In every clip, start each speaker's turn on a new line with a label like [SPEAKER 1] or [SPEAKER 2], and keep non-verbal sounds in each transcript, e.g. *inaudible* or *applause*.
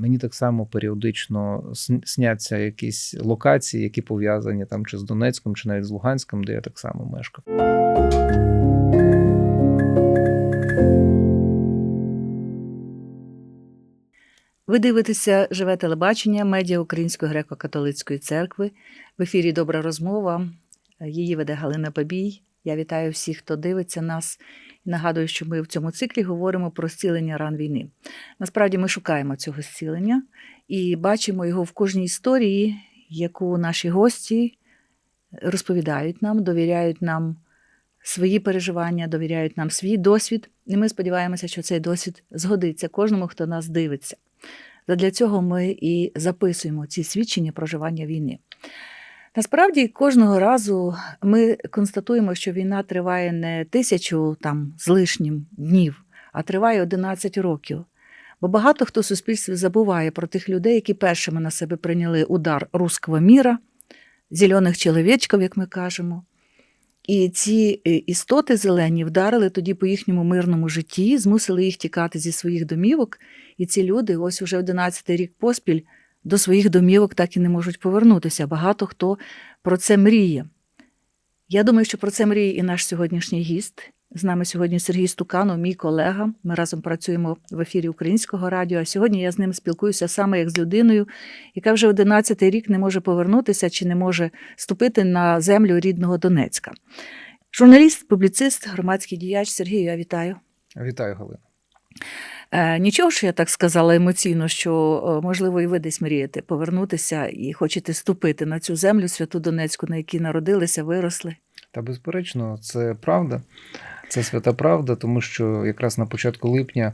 [SPEAKER 1] мені так само періодично сняться якісь локації, які пов'язані там чи з Донецьком, чи навіть з Луганськом, де я так само мешкав.
[SPEAKER 2] Ви дивитеся живе телебачення медіа Української греко-католицької церкви. В ефірі Добра розмова. Її веде Галина Бабій. Я вітаю всіх, хто дивиться нас. І нагадую, що ми в цьому циклі говоримо про зцілення ран війни. Насправді ми шукаємо цього зцілення і бачимо його в кожній історії, яку наші гості розповідають нам, довіряють нам свої переживання, довіряють нам свій досвід. І ми сподіваємося, що цей досвід згодиться кожному, хто нас дивиться. Для цього ми і записуємо ці свідчення проживання війни. Насправді, кожного разу ми констатуємо, що війна триває не тисячу там з лишнім днів, а триває 11 років. Бо багато хто в суспільстві забуває про тих людей, які першими на себе прийняли удар руського міра, зелених чоловічків, як ми кажемо. І ці е, істоти зелені вдарили тоді по їхньому мирному житті, змусили їх тікати зі своїх домівок. І ці люди, ось уже 11 рік поспіль, до своїх домівок так і не можуть повернутися. Багато хто про це мріє. Я думаю, що про це мріє і наш сьогоднішній гість. З нами сьогодні Сергій Стуканов, мій колега. Ми разом працюємо в ефірі Українського радіо. А сьогодні я з ним спілкуюся саме як з людиною, яка вже 11 рік не може повернутися чи не може ступити на землю рідного Донецька. Журналіст, публіцист, громадський діяч Сергій, я вітаю.
[SPEAKER 1] Вітаю, Галина.
[SPEAKER 2] Е, Нічого, що я так сказала емоційно, що е, можливо і ви десь мрієте повернутися і хочете ступити на цю землю святу Донецьку, на якій народилися, виросли.
[SPEAKER 1] Та безперечно, це правда, це свята правда, тому що якраз на початку липня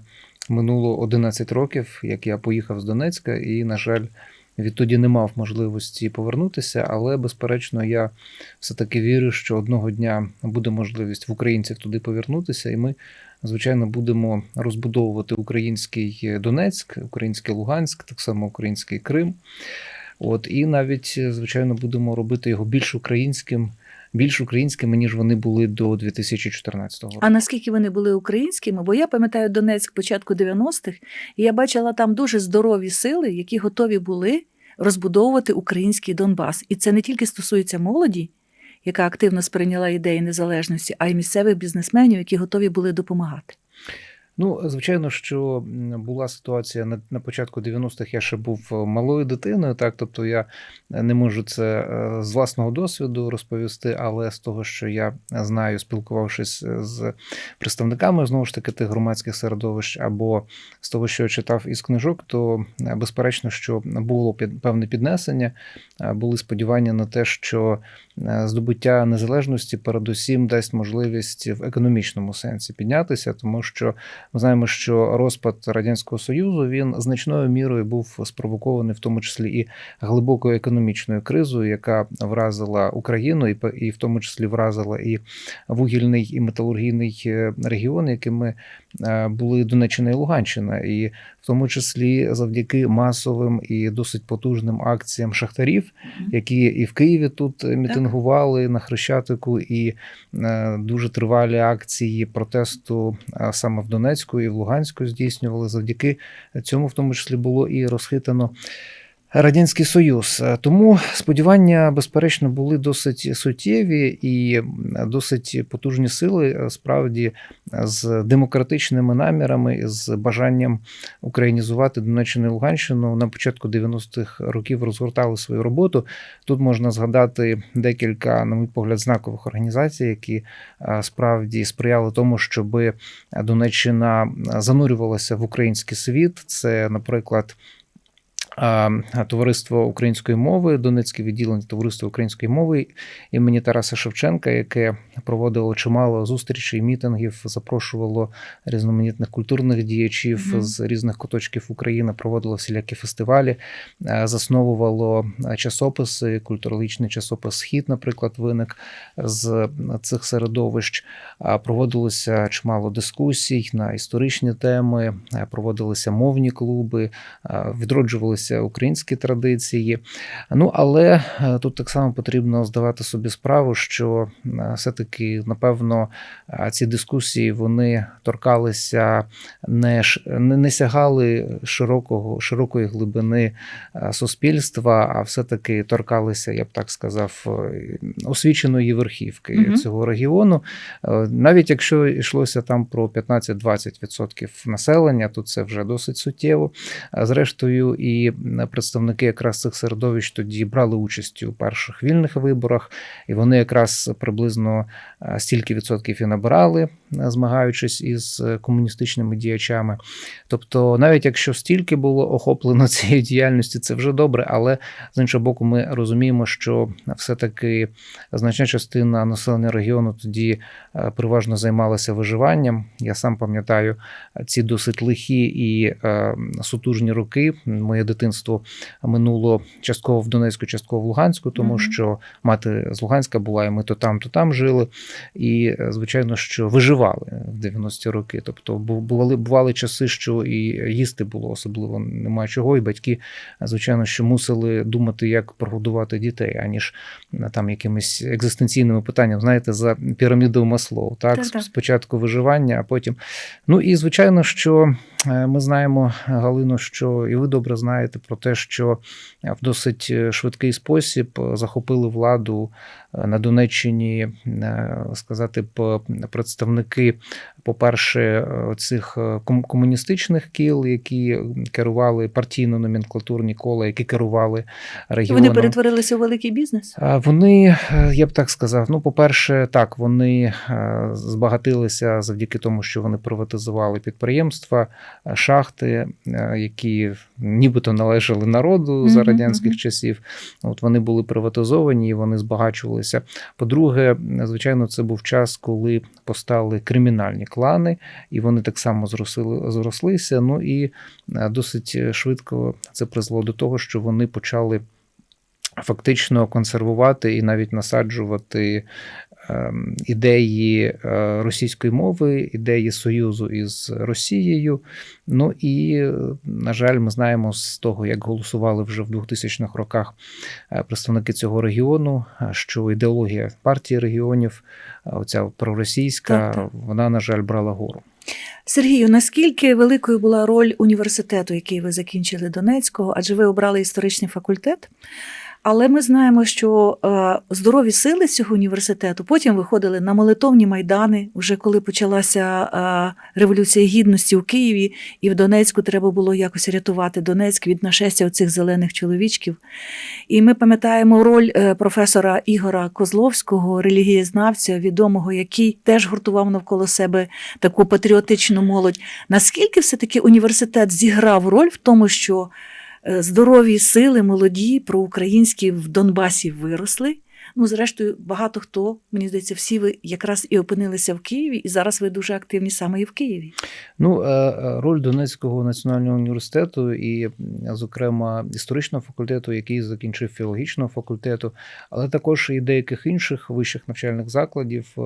[SPEAKER 1] минуло 11 років, як я поїхав з Донецька, і, на жаль, відтоді не мав можливості повернутися, але безперечно, я все-таки вірю, що одного дня буде можливість в українців туди повернутися, і ми, звичайно, будемо розбудовувати український Донецьк, український Луганськ, так само український Крим. От і навіть, звичайно, будемо робити його більш українським. Більш українськими, ніж вони були до 2014 року.
[SPEAKER 2] А наскільки вони були українськими? Бо я пам'ятаю Донецьк початку 90-х, і я бачила там дуже здорові сили, які готові були розбудовувати український Донбас. І це не тільки стосується молоді, яка активно сприйняла ідеї незалежності, а й місцевих бізнесменів, які готові були допомагати.
[SPEAKER 1] Ну, звичайно, що була ситуація на на початку 90-х. Я ще був малою дитиною, так тобто я не можу це з власного досвіду розповісти, але з того, що я знаю, спілкувавшись з представниками знову ж таки тих громадських середовищ, або з того, що я читав із книжок, то безперечно, що було певне піднесення, були сподівання на те, що здобуття незалежності передусім дасть можливість в економічному сенсі піднятися, тому що. Ми знаємо, що розпад радянського союзу він значною мірою був спровокований, в тому числі і глибокою економічною кризою, яка вразила Україну, і і в тому числі вразила і вугільний і металургійний регіон, якими були Донеччина і Луганщина, і в тому числі завдяки масовим і досить потужним акціям шахтарів, які і в Києві тут мітингували на Хрещатику, і дуже тривалі акції протесту саме в Донецьку і в Луганську здійснювали. Завдяки цьому, в тому числі, було і розхитано. Радянський Союз тому сподівання, безперечно, були досить суттєві і досить потужні сили, справді з демократичними намірами, з бажанням українізувати Донеччину і Луганщину на початку 90-х років розгортали свою роботу. Тут можна згадати декілька, на мій погляд, знакових організацій, які справді сприяли тому, щоб Донеччина занурювалася в український світ. Це, наприклад. Товариство української мови, Донецьке відділення Товариства української мови імені Тараса Шевченка, яке проводило чимало зустрічей, мітингів, запрошувало різноманітних культурних діячів mm -hmm. з різних куточків України, проводило всілякі фестивалі, засновувало часописи, культурологічний часопис Схід, наприклад, виник з цих середовищ. Проводилося чимало дискусій на історичні теми, проводилися мовні клуби, відроджувалися зберігалися українські традиції. Ну але е, тут так само потрібно здавати собі справу, що е, все-таки, напевно, е, ці дискусії вони торкалися не, не, сягали широкого, широкої глибини суспільства, а все-таки торкалися, я б так сказав, освіченої верхівки
[SPEAKER 2] Мгм.
[SPEAKER 1] цього регіону. Навіть якщо йшлося там про 15-20% населення, то це вже досить суттєво. Зрештою, і представники якраз цих середовищ тоді брали участь у перших вільних виборах, і вони якраз приблизно е, стільки відсотків і набирали, е, змагаючись із е, комуністичними діячами. Тобто, навіть якщо стільки було охоплено *laughs* цією діяльністю, це вже добре, але з іншого боку, ми розуміємо, що все-таки значна частина населення регіону тоді переважно займалася виживанням. Я сам пам'ятаю ці досить лихі і сутужні роки. Моє дитинство минуло частково в Донецьку, частково в Луганську, тому
[SPEAKER 2] Мгм.
[SPEAKER 1] що мати з Луганська була, і ми то там, то там жили. І е, звичайно, що виживали в 90-ті роки. Тобто бу- бували, бували часи, що і їсти було особливо немає чого, і батьки, звичайно, що мусили думати, як прогодувати дітей, аніж там якимись екзистенційними питаннями, знаєте, за пірамідою Маслоу. Так, спочатку виживання, а потім. Ну і звичайно, що ми знаємо, Галину, що і ви добре знаєте про те, що е, в досить е, швидкий спосіб е, захопили владу е, на Донеччині, е, сказати представники, по-перше, е, цих е, комуністичних кіл, які керували партійно-номенклатурні кола, які керували регіоном.
[SPEAKER 2] Вони перетворилися у великий бізнес.
[SPEAKER 1] Вони, я б так сказав, ну, по-перше, так, вони збагатилися завдяки тому, що вони приватизували підприємства, шахти, які нібито належали народу за радянських часів. От вони були приватизовані і вони збагачувалися. По-друге, звичайно, це був час, коли постали кримінальні клани, і вони так само зросили, зрослися. Ну і е, досить швидко це призвело до того, що вони почали фактично консервувати і навіть насаджувати ем, ідеї е, російської мови, ідеї союзу із Росією. Ну і, на жаль, ми знаємо з того, як голосували вже в 2000-х роках е, представники цього регіону, е, що ідеологія партії регіонів, оця проросійська,
[SPEAKER 2] Так, так.
[SPEAKER 1] вона, на жаль, брала гору.
[SPEAKER 2] Сергію, наскільки великою була роль університету, який ви закінчили Донецького, адже ви обрали історичний факультет? Але ми знаємо, що е, здорові сили цього університету потім виходили на молитовні майдани, вже коли почалася е, революція гідності у Києві, і в Донецьку треба було якось рятувати Донецьк від нашестя цих зелених чоловічків. І ми пам'ятаємо роль е, професора Ігора Козловського, релігієзнавця, відомого, який теж гуртував навколо себе таку патріотичну молодь. Наскільки все-таки університет зіграв роль в тому, що здорові сили, молоді, проукраїнські в Донбасі виросли? Ну, зрештою, багато хто, мені здається, всі ви якраз і опинилися в Києві, і зараз ви дуже активні саме і в Києві.
[SPEAKER 1] Ну, е, е, роль Донецького національного університету і, зокрема, історичного факультету, який закінчив філологічного факультету, але також і деяких інших вищих навчальних закладів.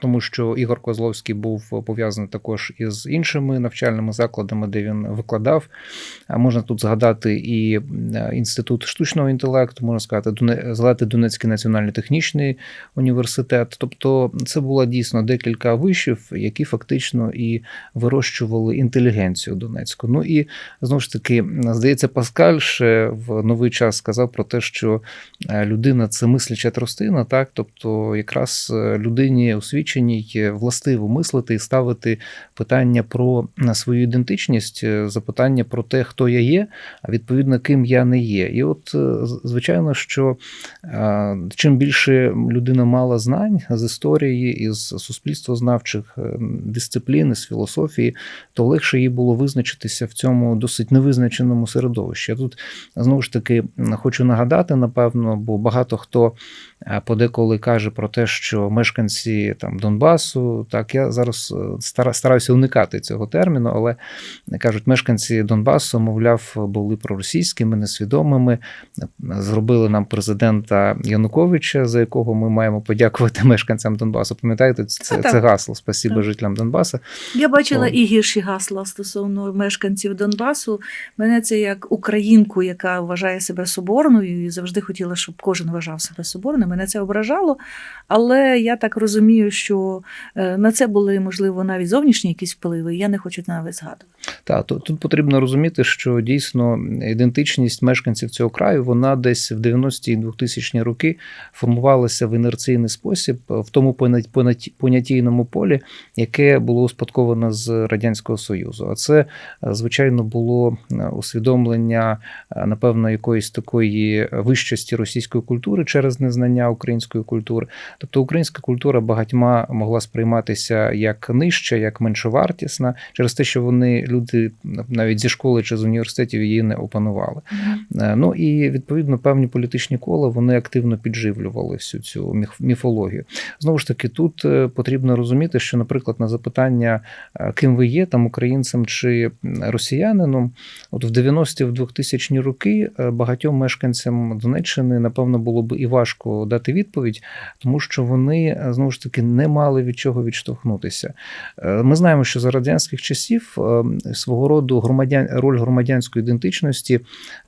[SPEAKER 1] Тому що Ігор Козловський був пов'язаний також із іншими навчальними закладами, де він викладав. А можна тут згадати і е, інститут штучного інтелекту, можна сказати, згадати Донецький національний технічний університет. Тобто, це було дійсно декілька вишів, які фактично і вирощували інтелігенцію Донецьку. Ну і знову ж таки, здається, Паскаль ще в новий час сказав про те, що е, людина це мисляча тростина, так тобто, якраз е, людині освіченій властиво мислити і ставити питання про е, свою ідентичність, е, запитання про те, хто я є, а відповідно ким я не є. І от, е, звичайно, що чим більше людина мала знань з історії, із суспільствознавчих дисциплін, з філософії, то легше їй було визначитися в цьому досить невизначеному середовищі. Я тут знову ж таки хочу нагадати, напевно, бо багато хто подеколи каже про те, що мешканці там Донбасу. Так, я зараз е, стараюся уникати цього терміну, але кажуть, мешканці Донбасу, мовляв, були проросійськими, несвідомими. Зробили нам президента Януковича, за якого ми маємо подякувати *laughs* мешканцям Донбасу. Пам'ятаєте, це,
[SPEAKER 2] А,
[SPEAKER 1] це гасло Спасіба
[SPEAKER 2] Так.
[SPEAKER 1] жителям Донбасу.
[SPEAKER 2] Я бачила
[SPEAKER 1] О.
[SPEAKER 2] і гірші гасла стосовно мешканців Донбасу. Мене це як українку, яка вважає себе соборною і завжди хотіла, щоб кожен вважав себе соборним. Мене це ображало. Але я так розумію, що е, на це були можливо навіть зовнішні якісь впливи. Я не хочу навіть згадувати.
[SPEAKER 1] Та то тут потрібно розуміти, що дійсно ідентичність мешканців цього краю вона десь в 90-ті і 2000-ні роки формувалася в інерційний спосіб в тому понят- понят- понятійному полі, яке було успадковано з радянського союзу. А це е, звичайно було е, усвідомлення, е, напевно, якоїсь такої вищості російської культури через незнання української культури. Тобто українська культура багатьма могла сприйматися як нижча, як меншовартісна, через те, що вони люди навіть зі школи чи з університетів її не опанували. Е, Ну і відповідно певні політичні кола вони активно підживлювали всю цю міфологію. Знову ж таки, тут е, потрібно розуміти, що, наприклад, на запитання, е, ким ви є, там українцем чи росіянином, от в 90-ті, в 2000-ні роки багатьом мешканцям Донеччини, напевно, було б і важко дати відповідь, тому що вони знову ж таки не мали від чого відштовхнутися. Е, Ми знаємо, що за радянських часів е, свого роду громадян роль громадянської ідентичності е,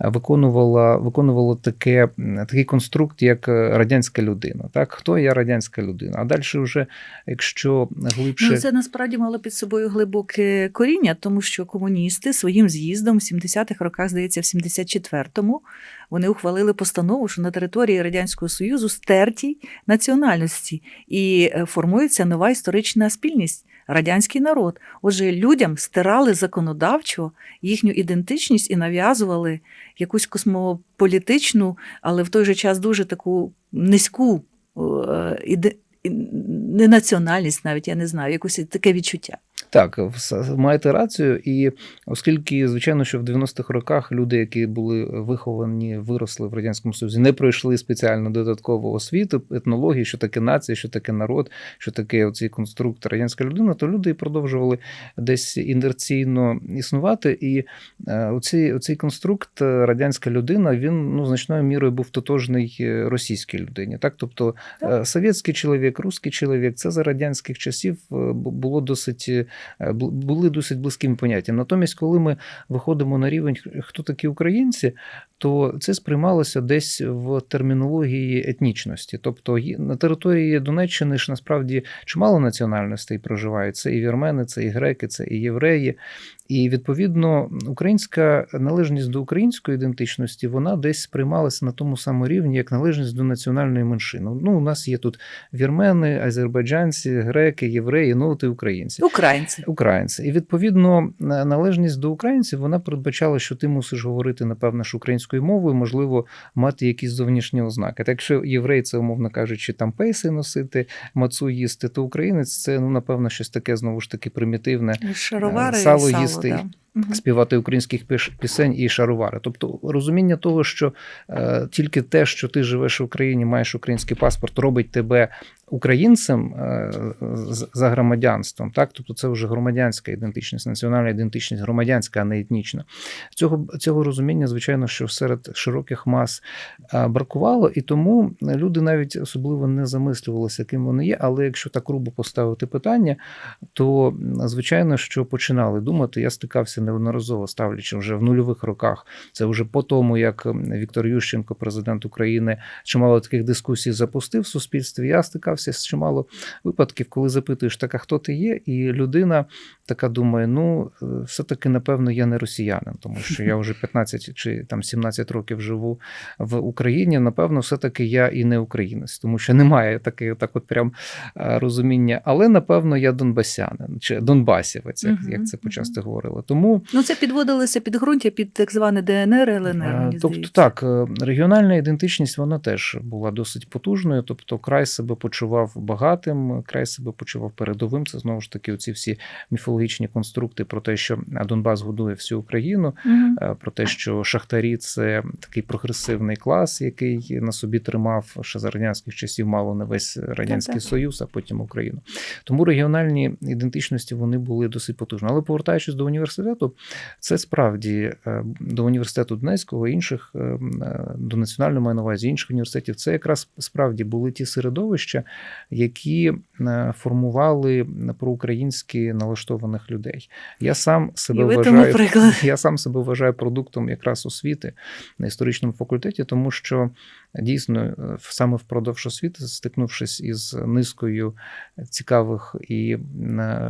[SPEAKER 1] виконувала виконувала таке такий конструкт, як радянська людина. Так, хто я радянська людина? А далі, вже, якщо глибше
[SPEAKER 2] Ну, це насправді мало під собою глибоке коріння, тому що комуністи своїм з'їздом в 70-х роках, здається, в 74-му, вони ухвалили постанову, що на території Радянського Союзу стертій національності і е, формується нова історична спільність. Радянський народ. Отже, людям стирали законодавчо їхню ідентичність і нав'язували якусь космополітичну, але в той же час дуже таку низьку е, не національність, навіть я не знаю, якось таке відчуття.
[SPEAKER 1] Так, маєте рацію, і оскільки, звичайно, що в 90-х роках люди, які були виховані, виросли в радянському союзі, не пройшли спеціально додаткову освіту, етнології, що таке нація, що таке народ, що таке оцей конструкт радянська людина, то люди продовжували десь інерційно існувати. І е, оцей, оцей конструкт е, радянська людина, він ну значною мірою був тотожний е, російській людині. Так, тобто
[SPEAKER 2] Так.
[SPEAKER 1] совєтський чоловік, русський чоловік, це за радянських часів е, було досить е, були досить близькими поняттями. Натомість, коли ми виходимо на рівень, хто такі українці, то це сприймалося десь в термінології етнічності. Тобто на території Донеччини ж насправді чимало національностей проживають. Це і вірмени, це і греки, це і євреї. І відповідно українська належність до української ідентичності вона десь сприймалася на тому самому рівні, як належність до національної меншини. Ну, у нас є тут вірмени, азербайджанці, греки, євреї, ну от і українці.
[SPEAKER 2] Українці.
[SPEAKER 1] Українці, і відповідно на- належність до українців вона передбачала, що ти мусиш говорити напевно ж українською мовою, можливо, мати якісь зовнішні ознаки. Так якщо єврей це, умовно кажучи, там пейси носити, мацу їсти, то українець це ну напевно щось таке знову ж таки примітивне.
[SPEAKER 2] Шаровари
[SPEAKER 1] Е, сало
[SPEAKER 2] сало,
[SPEAKER 1] їсти.
[SPEAKER 2] Да. Мгм.
[SPEAKER 1] Співати українських пісень і шаровари, тобто розуміння того, що е, тільки те, що ти живеш в Україні, маєш український паспорт, робить тебе українцем е, за громадянством. Так, тобто це вже громадянська ідентичність, національна ідентичність, громадянська, а не етнічна. Цього цього розуміння, звичайно, що серед широких мас е, бракувало, і тому люди навіть особливо не замислювалися, ким вони є. Але якщо так грубо поставити питання, то звичайно, що починали думати. Я стикався неодноразово ставлячи вже в нульових роках. Це вже по тому, як Віктор Ющенко, президент України, чимало таких дискусій запустив в суспільстві. Я стикався з чимало випадків, коли запитуєш, так а хто ти є, і людина така думає: ну, е, все-таки, напевно, я не росіянин, тому що я вже 15 чи там 17 років живу в Україні. Напевно, все-таки я і не українець, тому що немає таке, так от прям е, розуміння. Але напевно я донбасянин чи донбасівець, як, як це почасти говорили. Тому Тому
[SPEAKER 2] Ну, це підводилося підґрунтя під так зване ДНР, ЛНР.
[SPEAKER 1] Е, Тобто, так, е, регіональна ідентичність вона теж була досить потужною. Тобто, край себе почував багатим, край себе почував передовим. Це знову ж таки оці всі міфологічні конструкти про те, що Донбас годує всю Україну, е, про те, що шахтарі це такий прогресивний клас, який на собі тримав ще за радянських часів мало не весь радянський
[SPEAKER 2] Так-так.
[SPEAKER 1] союз, а потім Україну. Тому регіональні ідентичності вони були досить потужні. Але повертаючись до університету, це справді е, до університету Донецького, інших е, е, до національної маю на увазі інших університетів. Це якраз справді були ті середовища, які формували проукраїнськи налаштованих людей. Я сам себе вважаю *laughs* я сам себе вважаю продуктом якраз освіти на історичному факультеті, тому що дійсно е, саме впродовж освіти, стикнувшись із низкою цікавих і е,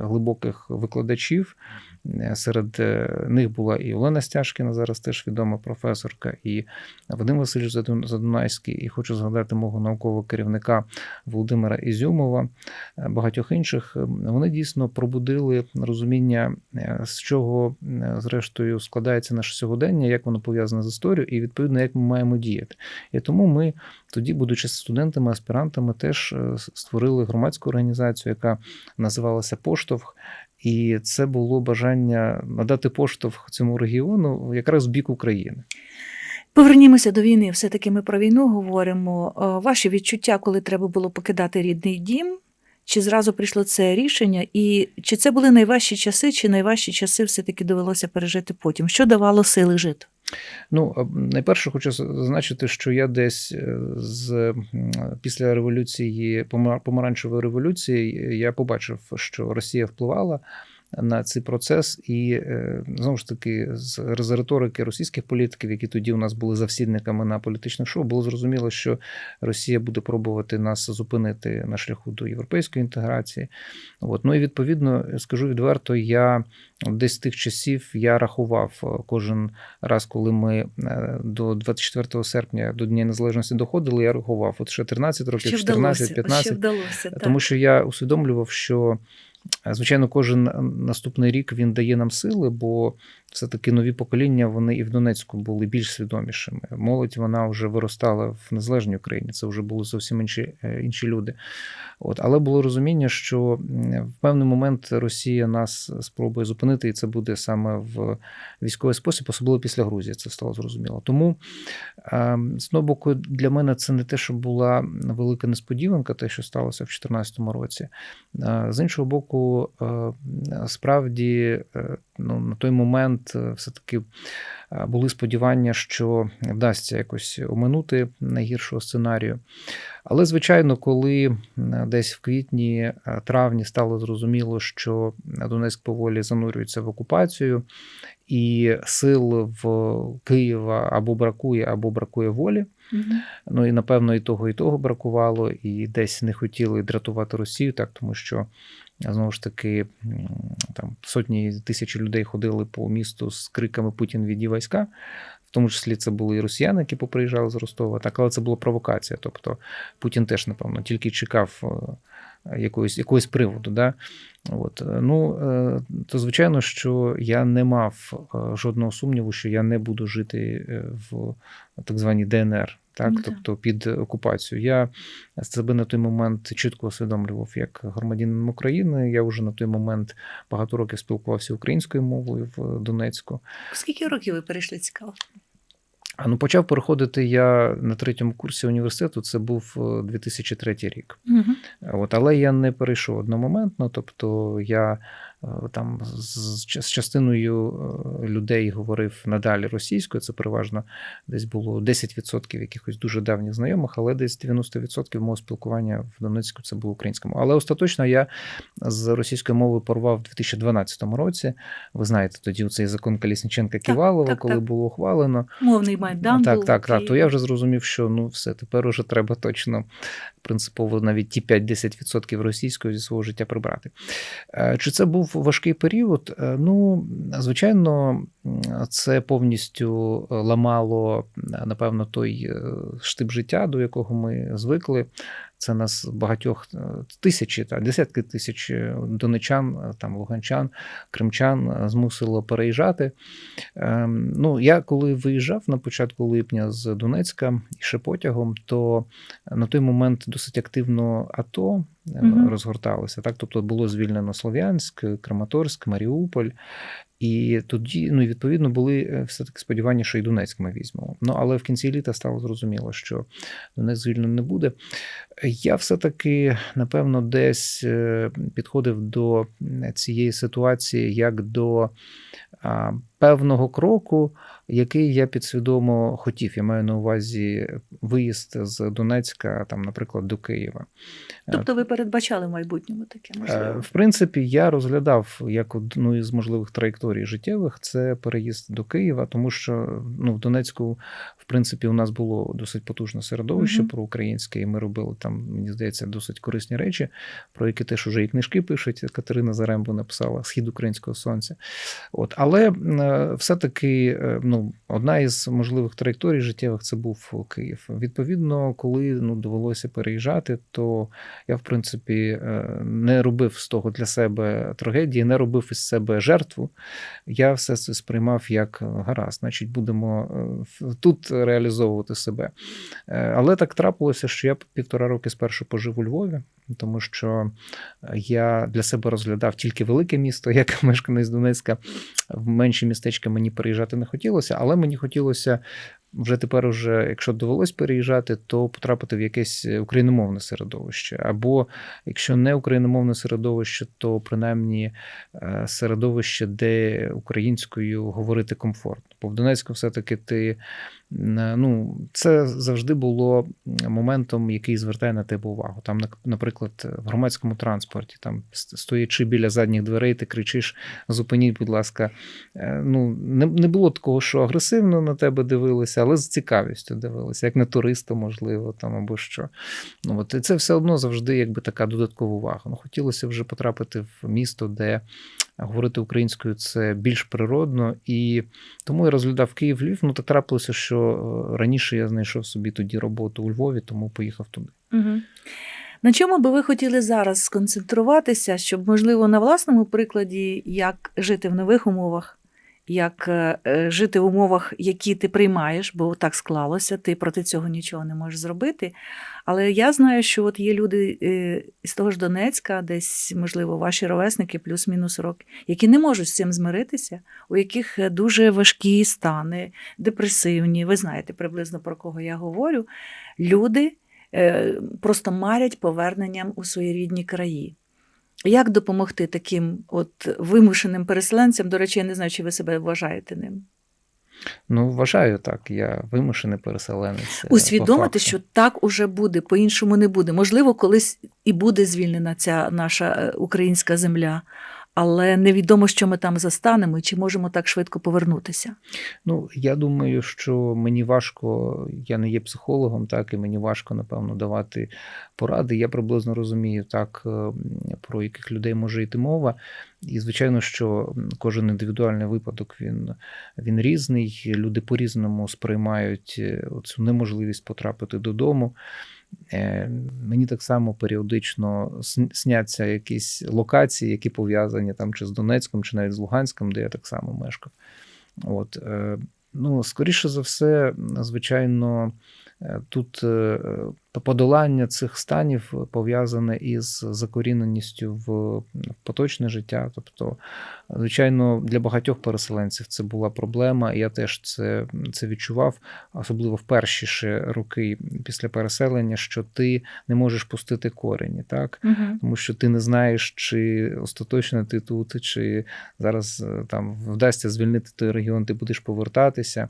[SPEAKER 1] глибоких викладачів. е, Серед них була і Олена Стяжкіна, зараз теж відома професорка, і Вадим Васильович Задун- Задунайський. І хочу згадати мого наукового керівника Володимира Ізюмова, багатьох інших. Вони дійсно пробудили розуміння, з чого зрештою складається наше сьогодення, як воно пов'язане з історією, і відповідно як ми маємо діяти. І тому ми тоді, будучи студентами, аспірантами, теж е, створили громадську організацію, яка називалася Поштовх. І це було бажання надати поштовх цьому регіону якраз в бік України.
[SPEAKER 2] Повернімося до війни. Все-таки ми про війну говоримо. Е, Ваші відчуття, коли треба було покидати рідний дім? Чи зразу прийшло це рішення? І чи це були найважчі часи, чи найважчі часи все-таки довелося пережити потім? Що давало сили жити?
[SPEAKER 1] Ну, найперше, хочу зазначити, що я десь е, з після революції, помар- помаранчевої революції, я побачив, що Росія впливала на цей процес, і е, знову ж таки, з з риторики російських політиків, які тоді у нас були завсідниками на політичних шоу, було зрозуміло, що Росія буде пробувати нас зупинити на шляху до європейської інтеграції. От. Ну і відповідно, скажу відверто, я десь з тих часів я рахував е, кожен раз, коли ми е, до 24 серпня до Дня Незалежності доходили, я рахував от ще 13 років,
[SPEAKER 2] Що
[SPEAKER 1] 14,
[SPEAKER 2] вдалося?
[SPEAKER 1] 15.
[SPEAKER 2] Що вдалося? Так.
[SPEAKER 1] Тому що я усвідомлював, що звичайно кожен наступний рік він дає нам сили, бо все-таки нові покоління вони і в Донецьку були більш свідомішими. Молодь вона вже виростала в незалежній Україні. Це вже були зовсім інші, е, інші люди. От, але було розуміння, що в певний момент Росія нас спробує зупинити, і це буде саме в військовий спосіб, особливо після Грузії. Це стало зрозуміло. Тому е, з одного боку, для мене це не те, що була велика несподіванка, те, що сталося в 2014 році. Е, З іншого боку, е, справді ну, на той момент е, все-таки е, були сподівання, що вдасться якось оминути найгіршого сценарію. Але, звичайно, коли е, десь в квітні, травні стало зрозуміло, що Донецьк поволі занурюється в окупацію, і сил в Києва або бракує, або бракує волі.
[SPEAKER 2] Мгм.
[SPEAKER 1] Ну і напевно і того, і того бракувало, і десь не хотіли дратувати Росію, так тому що знову ж таки там сотні тисячі людей ходили по місту з криками Путін віді війська. В тому числі це були і росіяни, які поприїжджали з Ростова. Так, але це була провокація. Тобто Путін теж, напевно, тільки чекав е, якоїсь, якогось приводу. Да? От. е, Ну, е, то звичайно, що я не мав жодного сумніву, що я не буду жити в так званій ДНР, так,
[SPEAKER 2] Ну, так.
[SPEAKER 1] тобто під окупацією. Я себе на той момент чітко усвідомлював як громадянин України. Я вже на той момент багато років спілкувався українською мовою в Донецьку.
[SPEAKER 2] Скільки років ви перейшли цікаво?
[SPEAKER 1] Ну почав переходити я на третьому курсі університету. Це був е, 2003 рік.
[SPEAKER 2] Угу.
[SPEAKER 1] От, але я не перейшов одномоментно. Тобто я е, там з, з частиною е, людей говорив надалі російською. Це переважно десь було 10% якихось дуже давніх знайомих, але десь 90% мого спілкування в Донецьку це було українською. Але остаточно я з російської мови порвав в 2012 році. Ви знаєте, тоді цей закон Колісніченка Ківалова,
[SPEAKER 2] так,
[SPEAKER 1] коли
[SPEAKER 2] так.
[SPEAKER 1] було ухвалено.
[SPEAKER 2] Мовний майдан.
[SPEAKER 1] Так,
[SPEAKER 2] був
[SPEAKER 1] так, так. То я вже зрозумів, що ну все, тепер уже треба точно принципово навіть ті 5-10% російської зі свого життя прибрати. Е, Чи це був важкий період? Е, Ну, звичайно, це повністю ламало, напевно, той е, штиб життя, до якого ми звикли. Це нас багатьох е, тисячі та десятки тисяч е, донечан, е, там луганчан, кримчан змусило переїжджати. Ем, Ну, я коли виїжджав на початку липня з Донецька і ще потягом, то на той момент досить активно АТО розгорталося. Так, тобто було звільнено Слов'янськ, Краматорськ, Маріуполь. І тоді, ну відповідно, були е, все-таки сподівання, що і Донецьк ми візьмемо. Ну але в кінці літа стало зрозуміло, що Донецьк звільно не буде. Я все-таки, напевно, десь е, підходив до цієї ситуації як до певного кроку, який я підсвідомо хотів. Я маю на увазі виїзд з Донецька, там, наприклад, до Києва.
[SPEAKER 2] Тобто ви передбачали в майбутньому таке
[SPEAKER 1] Е,
[SPEAKER 2] можливо?
[SPEAKER 1] В принципі, я розглядав як одну із можливих траєкторій життєвих це переїзд до Києва, тому що ну, в Донецьку, в принципі, у нас було досить потужне середовище
[SPEAKER 2] Мгм.
[SPEAKER 1] проукраїнське, і ми робили там, мені здається, досить корисні речі, про які теж уже і книжки пишуть. Катерина Зарембо написала Схід українського сонця. От, але е, все-таки е, ну, одна із можливих траєкторій життєвих це був Київ. Відповідно, коли ну, довелося переїжджати, то я, в принципі, е, не робив з того для себе трагедії, не робив із себе жертву. Я все це сприймав як е, гаразд, значить, будемо тут реалізовувати себе. Але так трапилося, що я півтора роки спершу пожив у Львові, тому що я для себе розглядав тільки велике місто, *laughs* як мешканець Донецька. В менші містечка мені переїжджати не хотілося, але мені хотілося вже тепер, уже, якщо довелось переїжджати, то потрапити в якесь україномовне середовище. Або якщо не україномовне середовище, то принаймні е, середовище, де українською говорити комфортно. Бо в Донецьку все-таки ти ну, це завжди було моментом, який звертає на тебе увагу. Там, наприклад, в громадському транспорті, там стоячи біля задніх дверей, ти кричиш: зупиніть, будь ласка. Е, Ну, не, не було такого, що агресивно на тебе дивилися, але з цікавістю дивилися, як на туриста, можливо, там або що. Ну, от, і це все одно завжди якби така додаткова увага. Ну, хотілося вже потрапити в місто, де говорити українською це більш природно. І тому я розглядав Київ Львів. Ну, так трапилося, що е, раніше я знайшов собі тоді роботу у Львові, тому поїхав туди.
[SPEAKER 2] Угу. На чому би ви хотіли зараз сконцентруватися, щоб, можливо, на власному прикладі, як жити в нових умовах, як е, е, жити в умовах, які ти приймаєш, бо так склалося, ти проти цього нічого не можеш зробити. Але я знаю, що от є люди е, із того ж Донецька, десь, можливо, ваші ровесники, плюс-мінус роки, які не можуть з цим змиритися, у яких дуже важкі стани, депресивні. Ви знаєте приблизно про кого я говорю. Люди просто марять поверненням у свої рідні краї. Як допомогти таким от вимушеним переселенцям? До речі, я не знаю, чи ви себе вважаєте ним.
[SPEAKER 1] Ну, вважаю так, я вимушений переселенець. е,
[SPEAKER 2] Усвідомити, що так уже буде, по-іншому не буде. Можливо, колись і буде звільнена ця наша е, українська земля, але невідомо, що ми там застанемо і чи можемо так швидко повернутися.
[SPEAKER 1] Ну, я думаю, що мені важко, я не є психологом, так і мені важко, напевно, давати поради. Я приблизно розумію так, е, про яких людей може йти мова. І, звичайно, що кожен індивідуальний випадок він, він різний. Люди по-різному сприймають е, цю неможливість потрапити додому. Е, Мені так само періодично сняться якісь локації, які пов'язані там чи з Донецьком, чи навіть з Луганськом, де я так само мешкав. От, е, ну, скоріше за все, звичайно, е, тут подолання цих станів пов'язане із закоріненістю в поточне життя. Тобто, звичайно, для багатьох переселенців це була проблема. Я теж це, це відчував, особливо в перші ще роки після переселення, що ти не можеш пустити корені, так?
[SPEAKER 2] Угу.
[SPEAKER 1] тому що ти не знаєш, чи остаточно ти тут, чи зараз е, там вдасться звільнити той регіон, ти будеш повертатися.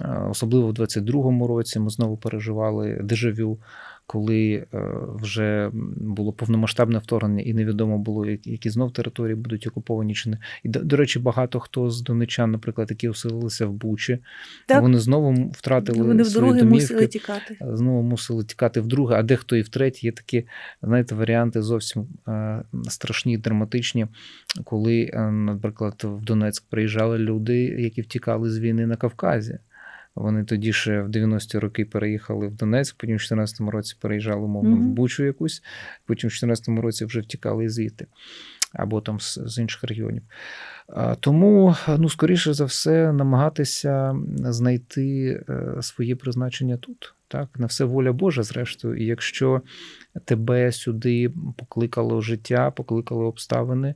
[SPEAKER 1] Е, Особливо в 22-му році ми знову переживали дежавю, коли е, вже було повномасштабне вторгнення, і невідомо було, які знов території будуть окуповані чи не. І до, до речі, багато хто з донечан, наприклад, які оселилися в Бучі,
[SPEAKER 2] Так.
[SPEAKER 1] вони знову втратили
[SPEAKER 2] Вони
[SPEAKER 1] свої домівки
[SPEAKER 2] мусили тікати.
[SPEAKER 1] знову мусили тікати вдруге, а дехто і втретє. Є такі, знаєте, варіанти зовсім е, страшні, драматичні, коли, е, наприклад, в Донецьк приїжджали люди, які втікали з війни на Кавказі. Вони тоді ще в 90-ті роки переїхали в Донецьк, потім в 14-му році переїжджали, умовно, в Бучу якусь, потім в 14-му році вже втікали звідти або там з, з інших регіонів. А, Тому, ну, скоріше за все, намагатися знайти е, своє призначення тут. Так, на все воля Божа, зрештою. І якщо тебе сюди покликало життя, покликали обставини,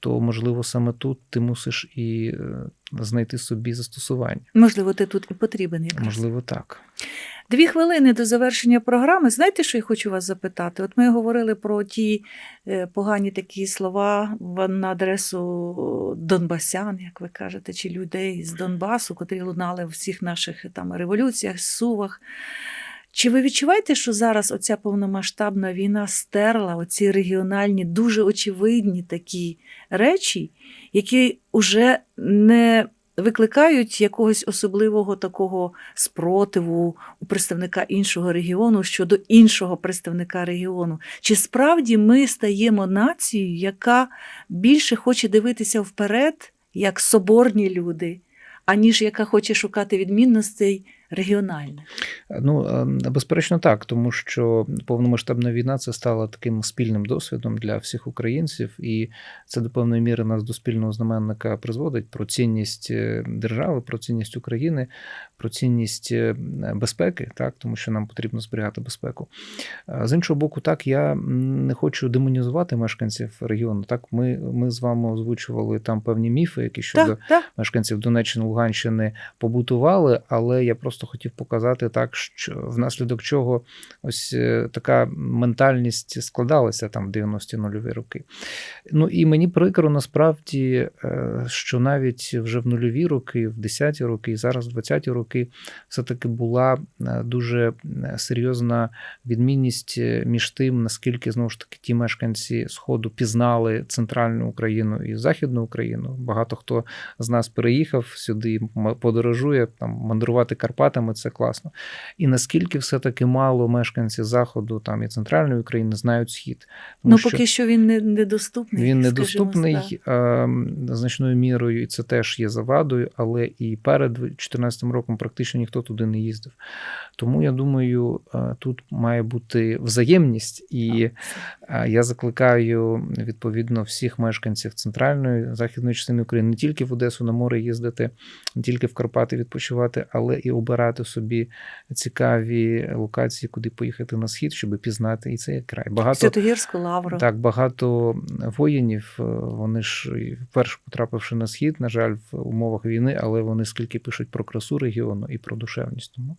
[SPEAKER 1] то можливо саме тут ти мусиш і е, знайти собі застосування.
[SPEAKER 2] Можливо, ти тут і потрібен якраз.
[SPEAKER 1] Можливо, так.
[SPEAKER 2] Дві хвилини до завершення програми. Знаєте, що я хочу вас запитати? От ми говорили про ті е, погані такі слова на адресу Донбасян, як ви кажете, чи людей з Донбасу, котрі лунали в всіх наших там революціях, сувах. Чи ви відчуваєте, що зараз оця повномасштабна війна стерла оці регіональні, дуже очевидні такі речі, які вже не викликають якогось особливого такого спротиву у представника іншого регіону щодо іншого представника регіону? Чи справді ми стаємо нацією, яка більше хоче дивитися вперед, як соборні люди, аніж яка хоче шукати відмінностей регіональних?
[SPEAKER 1] Ну, е, безперечно, так, тому що повномасштабна війна це стала таким спільним досвідом для всіх українців, і це до певної міри нас до спільного знаменника призводить про цінність е, держави, про цінність України, про цінність е, безпеки, так, тому що нам потрібно зберігати безпеку. З іншого боку, так, я не хочу демонізувати мешканців регіону. Так, ми, ми з вами озвучували там певні міфи, які щодо
[SPEAKER 2] Так, так.
[SPEAKER 1] мешканців Донеччини, Луганщини побутували, але я просто хотів показати так, що внаслідок чого ось е, така ментальність складалася там в 90-ті нульові роки. Ну і мені прикро насправді, е, що навіть вже в нульові роки, в 10-ті роки і зараз в 20-ті роки, все-таки була е, дуже серйозна відмінність між тим, наскільки знову ж таки ті мешканці Сходу пізнали центральну Україну і Західну Україну. Багато хто з нас переїхав сюди, подорожує там мандрувати Карпатами, це класно. І наскільки все-таки мало мешканців Заходу там і центральної України знають схід. Тому
[SPEAKER 2] Ну,
[SPEAKER 1] що
[SPEAKER 2] поки що він не, недоступний.
[SPEAKER 1] він недоступний е, значною мірою, і це теж є завадою, але і перед 2014 роком практично ніхто туди не їздив. Тому я думаю, е, тут має бути взаємність, і е, я закликаю відповідно всіх мешканців центральної західної частини України не тільки в Одесу на море їздити, не тільки в Карпати відпочивати, але і обирати собі цікаві локації, куди поїхати на схід, щоб пізнати і цей край. Багато
[SPEAKER 2] Святогірську лавру.
[SPEAKER 1] так, багато воїнів, е, вони ж вперше потрапивши на схід, на жаль, в умовах війни, але вони скільки пишуть про красу регіону і про душевність. Тому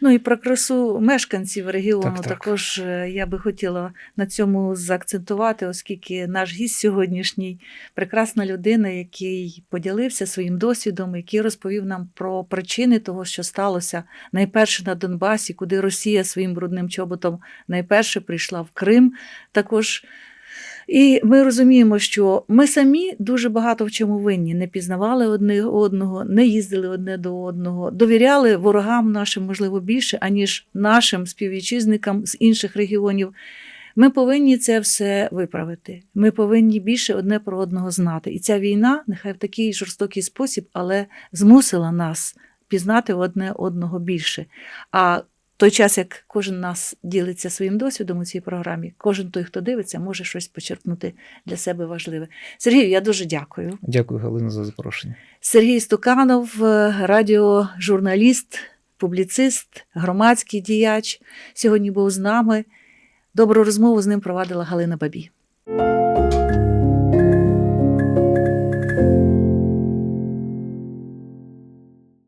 [SPEAKER 2] Ну і про красу мешканців регіону
[SPEAKER 1] Так, так.
[SPEAKER 2] також е, я би хотіла на цьому заакцентувати, оскільки наш гість сьогоднішній прекрасна людина, який поділився своїм досвідом, який розповів нам про причини того, що сталося найперше на Донбасі, куди Росія своїм брудним чоботом найперше прийшла в Крим. Також і ми розуміємо, що ми самі дуже багато в чому винні. Не пізнавали одне одного, не їздили одне до одного, довіряли ворогам нашим, можливо, більше, аніж нашим співвітчизникам з інших регіонів. Ми повинні це все виправити. Ми повинні більше одне про одного знати. І ця війна, нехай в такий жорстокий спосіб, але змусила нас пізнати одне одного більше. А той час, як кожен нас ділиться своїм досвідом у цій програмі, кожен той, хто дивиться, може щось почерпнути для себе важливе. Сергію, я дуже дякую.
[SPEAKER 1] дякую, Галина, за запрошення.
[SPEAKER 2] Сергій Стуканов, радіожурналіст, публіцист, громадський діяч, сьогодні був з нами. Добру розмову з ним провадила Галина Бабій.